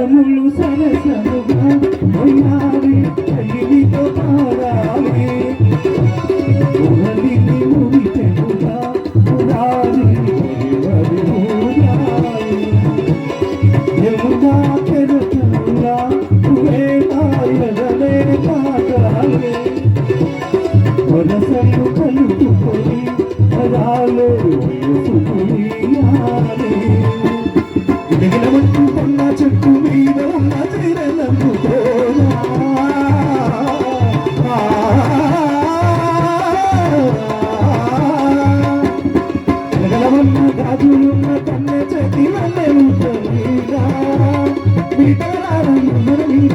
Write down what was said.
స్వరములు సరసముగా ఉన్నావి తల్లితో పాడు ఉన్న చెట్టు మీద ఉన్న చీరలంపుకోనాగలవన్న గాజులున్న తన్న చతి నన్ను మీద. మీద మీద